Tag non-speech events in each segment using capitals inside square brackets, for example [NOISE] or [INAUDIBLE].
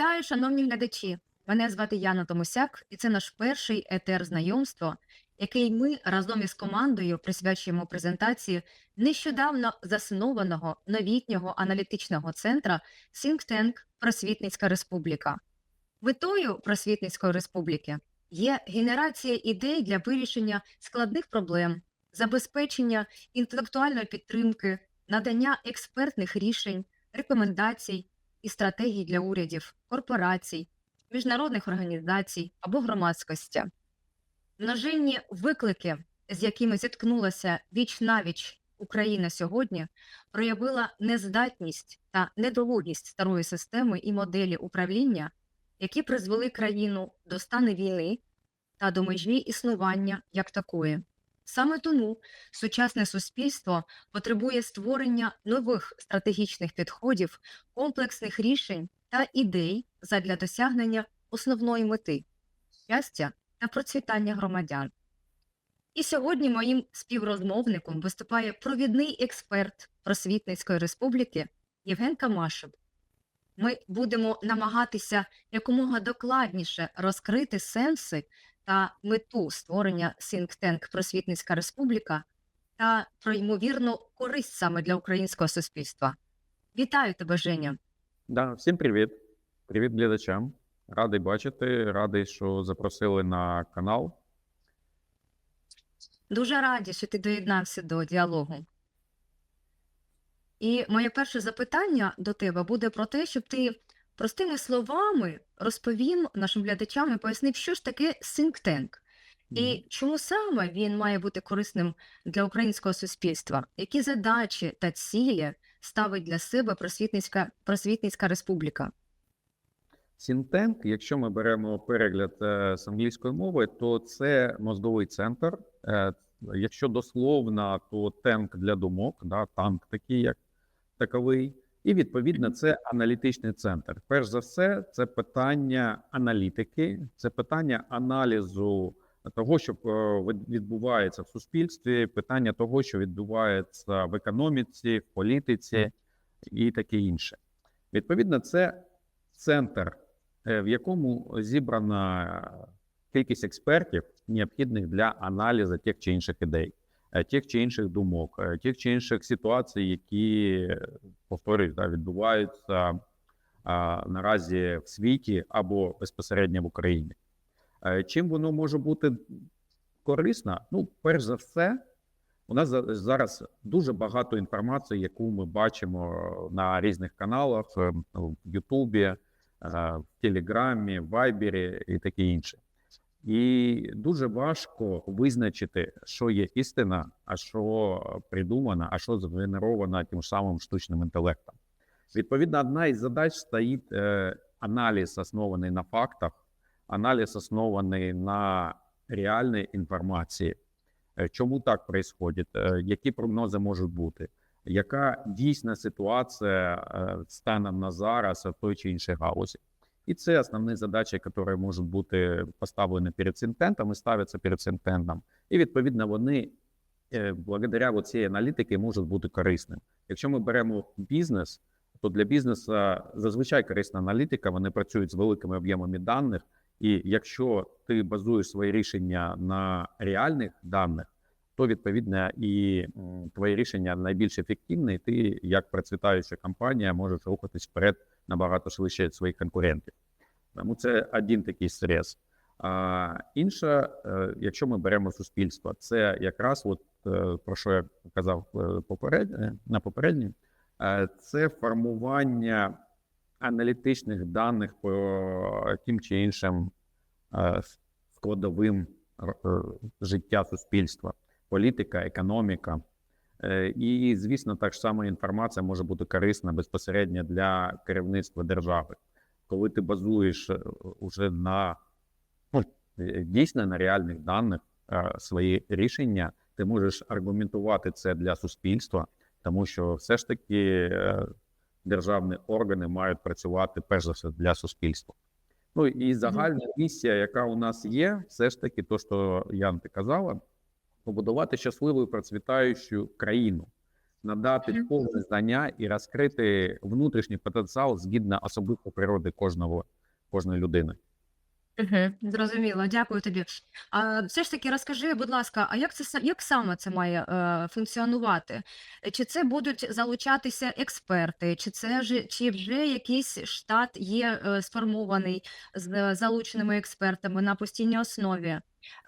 Вітаю, шановні глядачі! Мене звати Яна Томусяк, і це наш перший етер знайомства, який ми разом із командою присвячуємо презентації нещодавно заснованого новітнього аналітичного центра Think Tank Просвітницька Республіка. Метою Просвітницької республіки є генерація ідей для вирішення складних проблем, забезпечення інтелектуальної підтримки, надання експертних рішень, рекомендацій і стратегій для урядів, корпорацій, міжнародних організацій або громадськості. Множинні виклики, з якими зіткнулася віч навіч Україна сьогодні, проявила нездатність та недолугість старої системи і моделі управління, які призвели країну до стану війни та до межі існування як такої. Саме тому сучасне суспільство потребує створення нових стратегічних підходів, комплексних рішень та ідей задля досягнення основної мети щастя та процвітання громадян. І сьогодні моїм співрозмовником виступає провідний експерт Просвітницької республіки Євген Камашев. Ми будемо намагатися якомога докладніше розкрити сенси та мету створення Tank Просвітницька Республіка та про ймовірну користь саме для українського суспільства. Вітаю тебе, Женя. Да, всім привіт. Привіт глядачам. Радий бачити, радий, що запросили на канал. Дуже раді, що ти доєднався до діалогу. І моє перше запитання до тебе буде про те, щоб ти простими словами розповів нашим глядачам і пояснив, що ж таке think tank і чому саме він має бути корисним для українського суспільства, які задачі та цілі ставить для себе просвітницька, просвітницька республіка. Сінтенк, якщо ми беремо перегляд е, з англійської мови, то це мозговий центр. Е, Якщо дословно, то тенк для думок, да, танк такий, як таковий. І відповідно це аналітичний центр. Перш за все, це питання аналітики, це питання аналізу того, що е, відбувається в суспільстві, питання того, що відбувається в економіці, в політиці і таке інше. Відповідно, це центр, е, в якому зібрана кількість експертів, необхідних для аналізу тих чи інших ідей, тих чи інших думок, е, тих чи інших ситуацій, які е, повторюсь, да, відбуваються а, наразі в світі або безпосередньо в Україні. Е, Чим воно може бути корисно? Ну, перш за все, у нас зараз дуже багато інформації, яку ми бачимо на різних каналах е, в Ютубі, е, в Телеграмі, в Вайбері і таке інше. І дуже важко визначити, що є істина, а що придумано, а що згенеровано тим самим штучним інтелектом. Відповідно, одна із задач стоїть е, аналіз, оснований на фактах, аналіз оснований на реальній інформації. Е, Чому так відбувається? Які прогнози можуть бути? Яка дійсна ситуація е, станом на зараз в той чи іншій галузі? І це основні задачі, які можуть бути поставлені перед синтентом і ставляться перед синтентом. І відповідно вони е, благодаря цій аналітики можуть бути корисними. Якщо ми беремо бізнес, то для бізнесу зазвичай корисна аналітика. Вони працюють з великими об'ємами даних. І якщо ти базуєш свої рішення на реальних даних, то відповідно і м, твої рішення найбільш ефективні, і ти, як процвітаюча компанія, можеш рухатись вперед набагато швидше від своїх конкурентів. Тому це один такий стрес. А інше, е, якщо ми беремо суспільство, це якраз от е, про що я казав е, попередньо, на попередній, е, це формування аналітичних даних по тим чи іншим е, складовим е, життя суспільства, політика, економіка. Е, І, звісно, так само інформація може бути корисна безпосередньо для керівництва держави, коли ти базуєш е, уже на ну, дійсно на реальних даних свої рішення, ти можеш аргументувати це для суспільства, тому що все ж таки е, державні органи мають працювати перш за все для суспільства. Ну і загальна місія, яка у нас є, все ж таки, то, що Ян ти казала, побудувати щасливу і процвітаючу країну. надати повне знання і розкрити внутрішній потенціал згідно особистої природи кожного кожної людини. Угу, зрозуміло, дякую тобі. А все ж таки розкажи, будь ласка, а як це са- як саме це має е, функціонувати? Чи це будуть залучатися експерти, чи це вже чи вже якийсь штат є е, сформований з е, залученими експертами на постійній основі?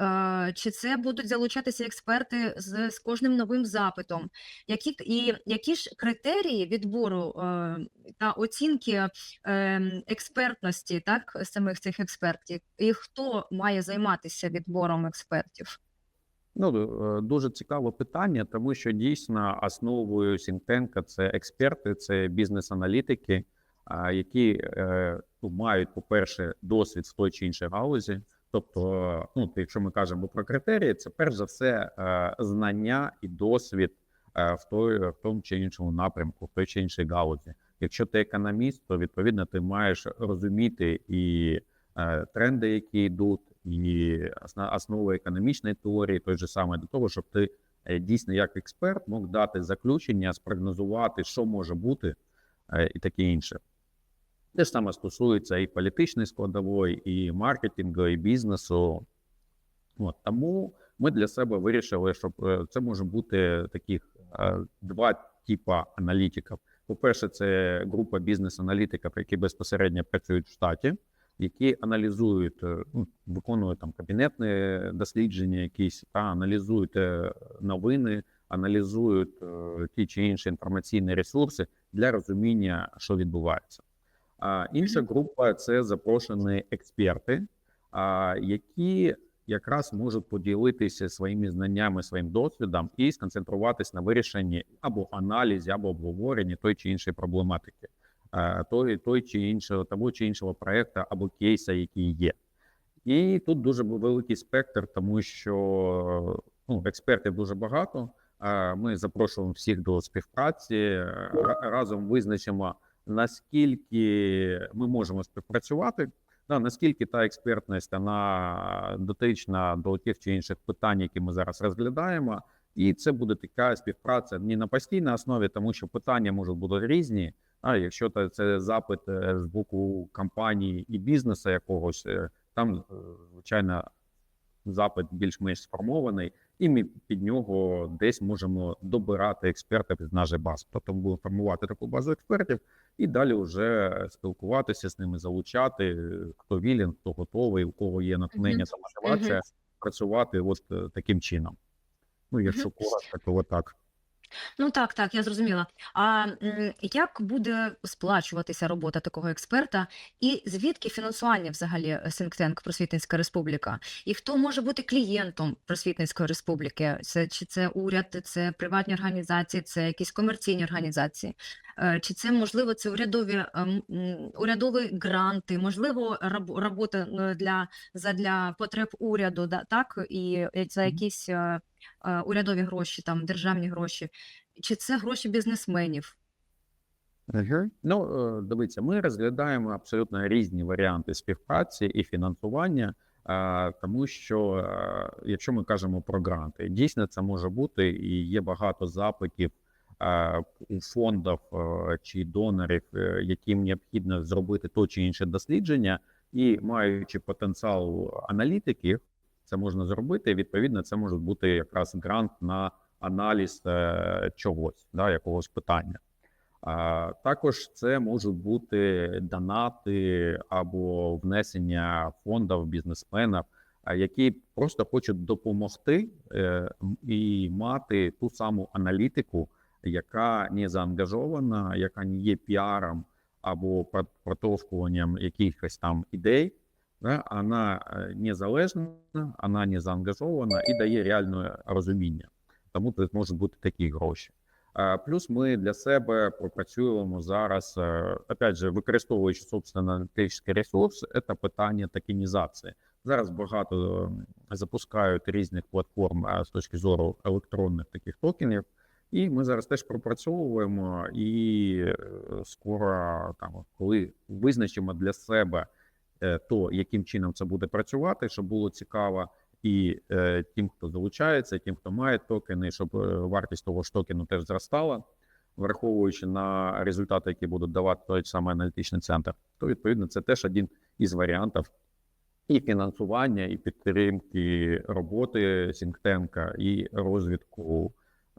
Е, чи це будуть залучатися експерти з, з кожним новим запитом? Які і які ж критерії відбору е, та оцінки ем, експертності, так, самих цих експертів, і хто має займатися відбором експертів? Ну, е, дуже цікаве питання, тому що дійсно основою Сінтенка це експерти, це бізнес-аналітики, які е, ну, мають, по-перше, досвід в той чи іншій галузі. Тобто, ну, якщо ми кажемо про критерії, це перш за все е, знання і досвід в той, в тому чи іншому напрямку, в той чи іншій галузі. Якщо ти економіст, то відповідно ти маєш розуміти і е, тренди, які йдуть, і основи економічної теорії, той же саме до того, щоб ти е, дійсно як експерт мог дати заключення, спрогнозувати, що може бути, е, і таке інше. Те ж саме стосується і політичної складової, і маркетингу, і бізнесу. От, тому ми для себе вирішили, що це може бути таких два типа аналітиків. По-перше, це група бізнес-аналітиків, які безпосередньо працюють в штаті, які аналізують, е, ну, виконують там кабінетні дослідження, якісь та аналізують е, новини, аналізують е, ті чи інші інформаційні ресурси для розуміння, що відбувається. А інша група це запрошені експерти, які якраз можуть поділитися своїми знаннями, своїм досвідом і сконцентруватись на вирішенні або аналізі, або обговоренні той чи іншої проблематики, е, той, той чи іншого того чи іншого проекту або кейса, який є. І тут дуже великий спектр, тому що ну, експертів дуже багато. Е, Ми запрошуємо всіх до співпраці, е, разом визначимо, наскільки ми можемо співпрацювати, да, наскільки та експертність вона дотична до тих чи інших питань, які ми зараз розглядаємо. І це буде така співпраця не на постійній основі, тому що питання можуть бути різні. А якщо це запит е, з боку компанії і бізнесу якогось, е, там, е, звичайно, запит більш-менш сформований, і ми під нього десь можемо добирати експертів з нашої бази. Тобто ми будемо формувати таку базу експертів і далі вже спілкуватися з ними, залучати, хто вільен, хто готовий, у кого є натхнення та мотивація працювати от е, таким чином. Ну, якщо коротко, то отак. Ну так, так, я зрозуміла. А м, як буде сплачуватися робота такого експерта, і звідки фінансування взагалі е, Tank Просвітницька Республіка? І хто може бути клієнтом Просвітницької Республіки? Це чи це уряд, це приватні організації, це якісь комерційні організації? Е, Чи це можливо це урядові ем, м, урядові гранти, можливо, раб- робота е, для задля потреб уряду, да, так і е, за якісь е, е, урядові гроші, там державні гроші, чи це гроші бізнесменів? Ну, е, дивіться, ми розглядаємо абсолютно різні варіанти співпраці і фінансування, тому що е, якщо ми кажемо про гранти, дійсно це може бути і є багато запитів е, у фондів е, чи донорів, яким необхідно зробити то чи інше дослідження, і маючи потенціал аналітиків, це можна зробити. Відповідно, це може бути якраз грант на аналіз е, чогось, да, якогось питання. А, Також це можуть бути донати або внесення фондів бізнесменів, які просто хочуть допомогти е, і мати ту саму аналітику, яка не заангажована, яка не є піаром або про- протовкуванням якихось там ідей. Да, вона е, незалежна, вона не заангажована і дає реальне розуміння. Тому тут можуть бути такі гроші. Плюс ми для себе пропрацюємо зараз, е, опять же, використовуючи собственно аналітичний ресурс, це питання токенізації. Зараз багато запускають різних платформ з точки зору електронних таких токенів. І ми зараз теж пропрацьовуємо і е, скоро там, коли визначимо для себе то, яким чином це буде працювати, щоб було цікаво, і е, тим, хто залучається, тим, хто має токени, щоб е, вартість того ж токену теж зростала, враховуючи на результати, які будуть давати той самий аналітичний центр, то відповідно це теж один із варіантів і фінансування, і підтримки роботи сінктенка, і розвитку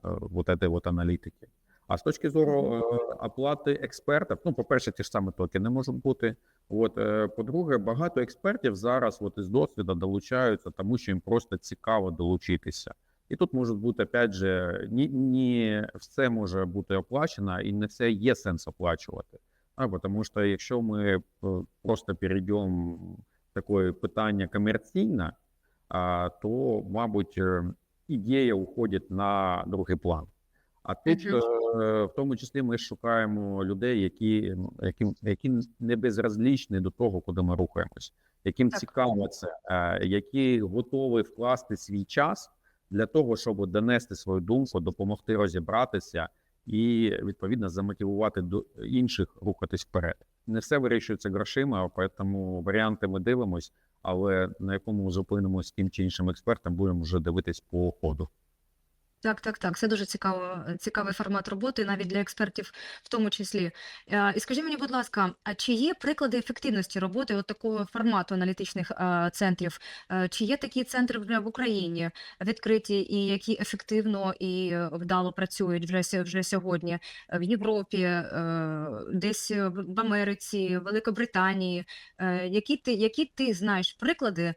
е, вот этой вот аналітики. А з точки зору е, оплати експертів, ну, по-перше, ті ж самі токени можуть бути. От, е, по-друге, багато експертів зараз от із досвіду долучаються, тому що їм просто цікаво долучитися. І тут можуть бути, опять же, ні, ні все може бути оплачено, і не все є сенс оплачувати. А, тому що якщо ми е, просто перейдемо таке питання комерційне, то, мабуть, ідея уходить на другий план. А тут, е, в тому числі, ми шукаємо людей, які, які, які не безразлічні до того, куди ми рухаємось, яким Так. цікаво це, е, які готові вкласти свій час для того, щоб донести свою думку, допомогти розібратися і відповідно замотивувати до інших рухатись вперед. Не все вирішується грошима, тому варіанти ми дивимось, але на якому зупинимось тим чи іншим експертам, будемо вже дивитись по ходу. Так, так, так. Це дуже цікаво, цікавий формат роботи, навіть для експертів в тому числі. Е, І скажи мені, будь ласка, а чи є приклади ефективності роботи от такого формату аналітичних е, центрів? Е, Чи є такі центри вже в Україні відкриті і які ефективно і е, вдало працюють вже, вже сьогодні Е, в Європі, е, десь в Америці, Великобританії? Е, Які ти, які ти знаєш приклади е,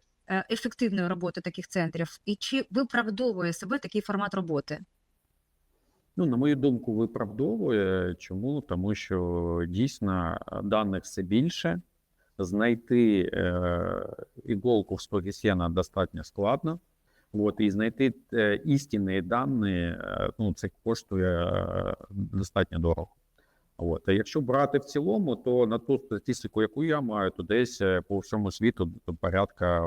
ефективної роботи таких центрів, і чи виправдовує себе такий формат роботи? Ну, на мою думку, виправдовує. Чому? Тому що дійсно е, даних все більше. Знайти е, іголку в стогі сена достатньо складно. От, і знайти е, істинні дані, е, ну, це коштує е, достатньо дорого. От. А якщо брати в цілому, то на ту статистику, яку я маю, то десь е, по всьому світу порядка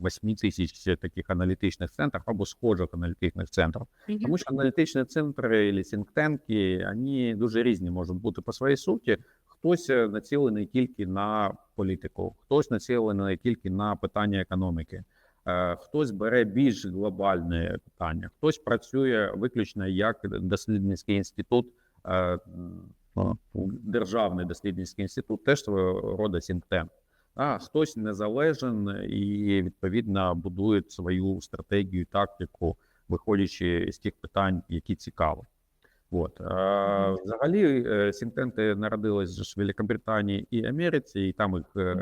8 тисяч таких аналітичних центрів або схожих аналітичних центрів. Тому що аналітичні центри і сінктенки, вони дуже різні можуть бути по своїй суті. Хтось е, націлений тільки на політику, хтось націлений тільки на питання економіки, е, хтось бере більш глобальне питання, хтось працює виключно як дослідницький інститут, е, державний дослідницький інститут, теж свого роду сінктенк. А хтось незалежен і відповідно будує свою стратегію, тактику, виходячи з тих питань, які цікаві. От. А, взагалі, сінтенти народились ж в Великобританії і Америці, і там їх е,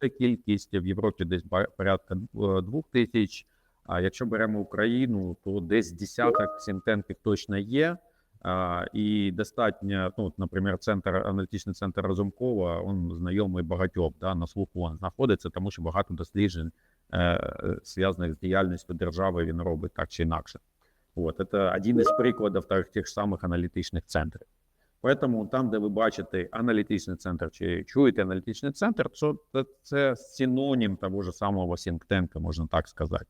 більша кількість, в Європі десь порядка е, двох тисяч. А якщо беремо Україну, то десь десяток сінтенків точно є. І достатньо, ну, от, наприклад, центр, аналітичний центр Разумкова, він знайомий багатьом, да, на слуху знаходиться, тому що багато досліджень, зв'язаних з діяльністю держави, він робить так чи інакше. Вот, это один із прикладів тих самих аналітичних центрів. Поэтому там, де ви бачите аналітичний центр чи чуєте аналітичний центр, це, це синонім того ж самого сінктенка, можна так сказати.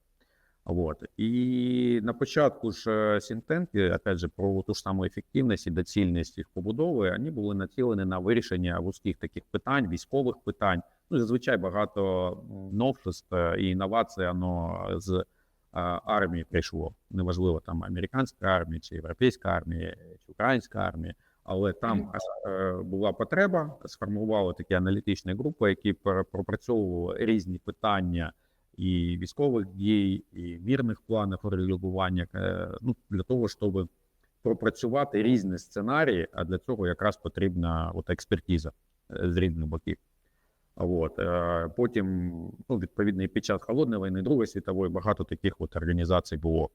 Вот. І на початку ж сінктенки, опять же, про ту ж саму ефективність і доцільність їх побудови, вони були націлені на вирішення вузьких таких питань, військових питань. Ну, зазвичай багато новшеств е, і інновацій, воно з а, армії прийшло. Неважливо, там американська армія, чи європейська армія, чи українська армія. Але там е, була потреба, сформували такі аналітичні групи, які пропрацьовували різні питання і військових дій, і мірних планів реагування, е, ну, для того, щоб пропрацювати різні сценарії, а для цього якраз потрібна от експертиза е, з різних боків. От. е, Потім, ну, відповідно, під час холодної війни, Другої світової, багато таких от організацій було.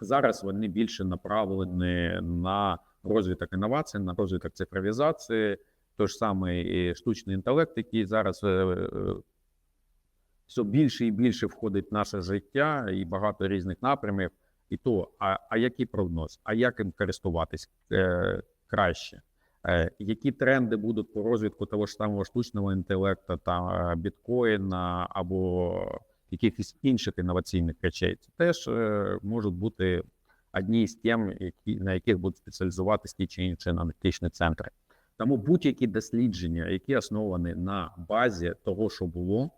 Зараз вони більше направлені на розвиток інновацій, на розвиток цифровізації, той ж самий і штучний інтелект, який зараз все більше і більше входить в наше життя, і багато різних напрямів. І то, а, а який прогноз? А як їм користуватись е, краще? Е, які тренди будуть по розвитку того ж самого штучного інтелекту, та біткоїна або якихось інших інноваційних речей? Це теж е, можуть бути одні з тем, які, на яких будуть спеціалізуватися ті чи інші аналітичні центри. Тому будь-які дослідження, які основані на базі того, що було, е,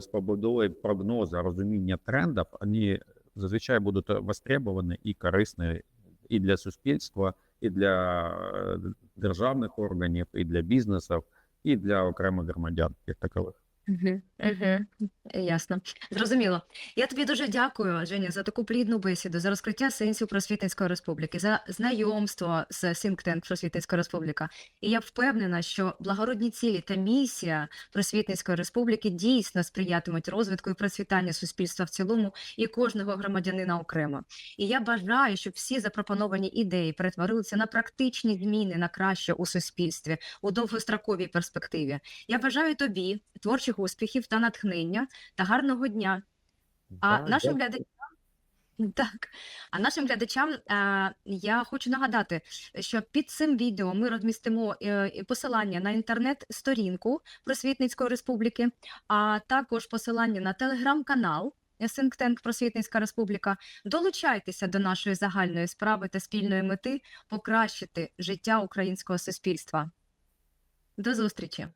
з побудови прогнозу, розуміння трендів, вони зазвичай будуть востребовані і корисні і для суспільства, і для е, державних органів, і для бізнесів, і для окремих громадян, як такових. Угу, угу. Ясно. Зрозуміло. Я тобі дуже дякую, Женя, за таку плідну бесіду, за розкриття сенсів Просвітницької республіки, за знайомство з Think Tank Просвітницька республіка. І я впевнена, що благородні цілі та місія Просвітницької республіки дійсно сприятимуть розвитку і процвітанню суспільства в цілому і кожного громадянина окремо. І я бажаю, щоб всі запропоновані ідеї перетворилися на практичні зміни на краще у суспільстві у довгостроковій перспективі. Я бажаю тобі творчих успіхів та натхнення та гарного дня. А Да, нашим дякую. глядачам [LAUGHS] так, а нашим глядачам е, я хочу нагадати, що під цим відео ми розмістимо е, посилання на інтернет-сторінку Просвітницької республіки, а також посилання на телеграм-канал. Tank Просвітницька Республіка, долучайтеся до нашої загальної справи та спільної мети покращити життя українського суспільства. До зустрічі!